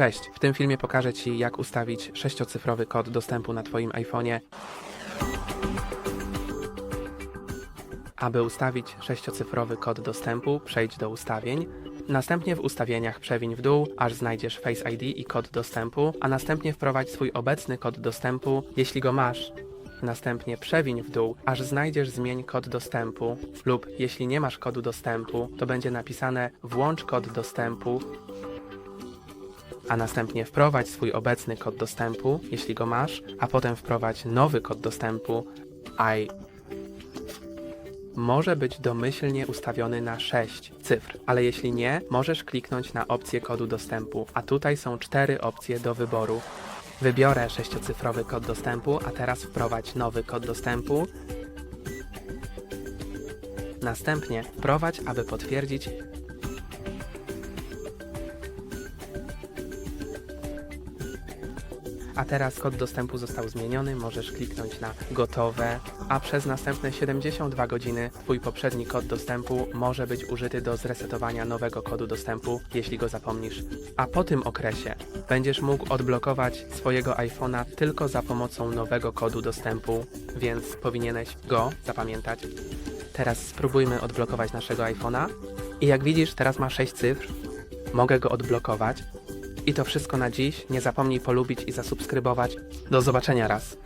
Cześć, w tym filmie pokażę Ci jak ustawić sześciocyfrowy kod dostępu na Twoim iPhone'ie. Aby ustawić sześciocyfrowy kod dostępu, przejdź do ustawień. Następnie w ustawieniach przewiń w dół, aż znajdziesz Face ID i kod dostępu, a następnie wprowadź swój obecny kod dostępu, jeśli go masz. Następnie przewiń w dół, aż znajdziesz zmień kod dostępu, lub jeśli nie masz kodu dostępu, to będzie napisane włącz kod dostępu, a następnie wprowadź swój obecny kod dostępu, jeśli go masz, a potem wprowadź nowy kod dostępu, i może być domyślnie ustawiony na 6 cyfr, ale jeśli nie, możesz kliknąć na opcję kodu dostępu, a tutaj są cztery opcje do wyboru. Wybiorę sześciocyfrowy kod dostępu, a teraz wprowadź nowy kod dostępu. Następnie wprowadź, aby potwierdzić A teraz kod dostępu został zmieniony, możesz kliknąć na gotowe, a przez następne 72 godziny Twój poprzedni kod dostępu może być użyty do zresetowania nowego kodu dostępu, jeśli go zapomnisz. A po tym okresie będziesz mógł odblokować swojego iPhone'a tylko za pomocą nowego kodu dostępu, więc powinieneś go zapamiętać. Teraz spróbujmy odblokować naszego iPhone'a. I jak widzisz, teraz ma 6 cyfr. Mogę go odblokować. I to wszystko na dziś. Nie zapomnij polubić i zasubskrybować. Do zobaczenia raz.